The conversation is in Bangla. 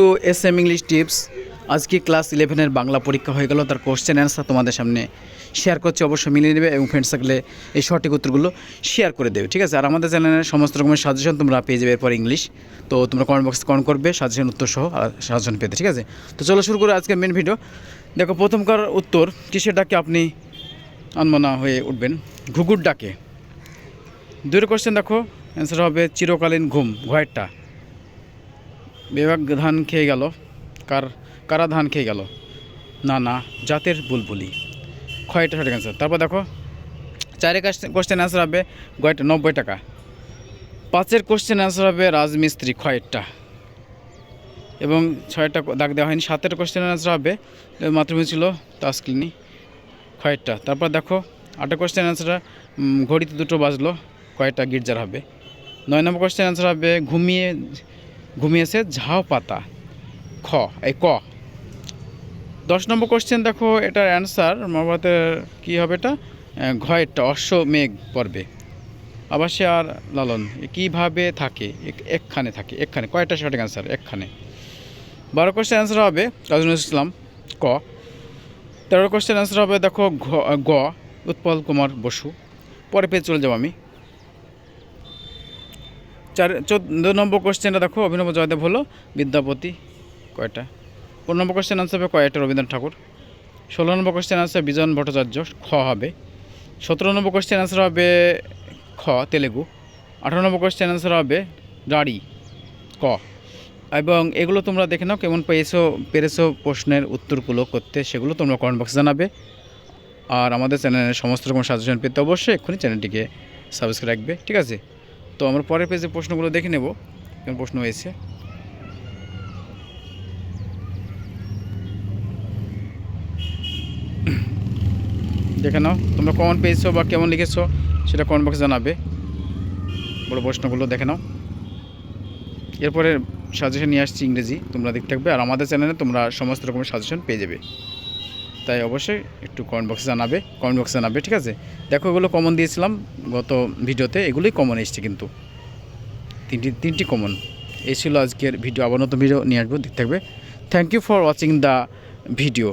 Two S M English tips আজকে ক্লাস ইলেভেনের বাংলা পরীক্ষা হয়ে গেল, তার কোশ্চেন অ্যান্সার তোমাদের সামনে শেয়ার করছে, অবশ্যই মিলিয়ে নেবে এবং ফ্রেন্ড সার্কেলে এই সঠিক উত্তরগুলো শেয়ার করে দেবে, ঠিক আছে? আর আমাদের চ্যানেলের সমস্ত রকমের সাজেশন তোমরা পেয়ে যাবে এরপর ইংলিশ তো তোমরা কমেন্ট বক্সে কমেন্ট করবে সাজেশন উত্তর সহ সাজেশন পেতে, ঠিক আছে? তো চলো শুরু করে আজকের মেন ভিডিও দেখো, প্রথমকার উত্তর, কিসের ডাকে আপনি আনমনা হয়ে উঠবেন? ঘুঘুর ডাকে। দুইয়ের কোশ্চেন দেখো। অ্যান্সার হবে চিরকালীন ঘুম ঘয়েরটা বিভাগ ধান খেয়ে গেল। কার, কারা ধান খেয়ে গেল? না না, জাতের বুলবুলি। ক্ষয়টা সঠিক অ্যান্সার তারপর দেখো চারের কোশ্চেন অ্যান্সার হবে গয়টা নব্বই টাকা। পাঁচের কোশ্চেন অ্যান্সার হবে রাজমিস্ত্রি ক্ষয়েরটা এবং ছয়টা দাগ দেওয়া হয়নি। সাতের কোশ্চেন অ্যান্সার হবে মাতৃভূমি ছিল তাসক্লিনি ক্ষয়েরটা তারপর দেখো, আটের কোশ্চেন অ্যান্সার ঘড়িতে দুটো বাজলো কয়টা গির্জার হবে। নয় নম্বর কোশ্চেন অ্যান্সার হবে, ঘুমিয়ে ঘুমিয়েছে ঝাও পাতা। খ এই ক। দশ নম্বর কোশ্চেন দেখো এটার অ্যান্সার মহাভারতের কী হবে এটা? আহ, ঘ এটা অশ্ব মেঘ পর্বে। আবার সে আর লালন কীভাবে থাকে? একখানে থাকে একখানে। কয়টা সঠিক অ্যান্সার একখানে। বারো কোশ্চেন অ্যান্সার হবে কাজী নজরুল ইসলাম ক। তেরো কোশ্চেন অ্যান্সার হবে দেখো ঘ গ উৎপল কুমার বসু। পরে পেয়ে চলে যাব আমি। চার, চোদ্দ নম্বর কোশ্চেনটা দেখো, অভিনব জয়দেব হলো বিদ্যাপতি, কয়টা? পনেরো নম্বর কোশ্চেন আনসার হবে কয়টা, রবীন্দ্রনাথ ঠাকুর? ষোলো নম্বর কোশ্চেন আনসার বিজন ভট্টাচার্য, খ হবে। সতেরো নম্বর কোশ্চেন আনসার হবে খ, তেলেগু। আঠারো নম্বর কোশ্চেন আনসার হবে গাড়ি ক। এবং এগুলো তোমরা দেখে নাও, কেমন পেয়েছ, পেরেছ প্রশ্নের উত্তরগুলো করতে, সেগুলো তোমরা কমেন্ট বক্সে জানাবে। আর আমাদের চ্যানেলের সমস্ত রকম সাজেশন পেতে অবশ্যই এক্ষুনি চ্যানেলটিকে সাবস্ক্রাইব রাখবে, ঠিক আছে? তো আমরা পরের পেজে প্রশ্নগুলো দেখে নেব, কেমন প্রশ্ন হয়েছে। দেখে নাও, তোমরা কমন পেয়েছ বা কেমন লিখেছো, সেটা কমেন্ট বক্সে জানাবে। বড় প্রশ্নগুলো দেখে নাও। এরপরে সাজেশন নিয়ে আসছি ইংরেজি, তোমরা দেখতে থাকবে, আর আমাদের চ্যানেলে তোমরা সমস্ত রকমের সাজেশন পেয়ে যাবে। তাই অবশ্যই একটু কমেন্ট বক্সে জানাবে কমেন্ট বক্সে জানাবে, ঠিক আছে? দেখো, এগুলো কমন দিয়েছিলাম গত ভিডিওতে, এগুলোই কমন এসছে কিন্তু। তিনটি তিনটি কমন এই ছিল আজকের ভিডিও, আবার নতুন ভিডিও নিয়ে আসব, দেখতে থাকবে। Thank you for watching the video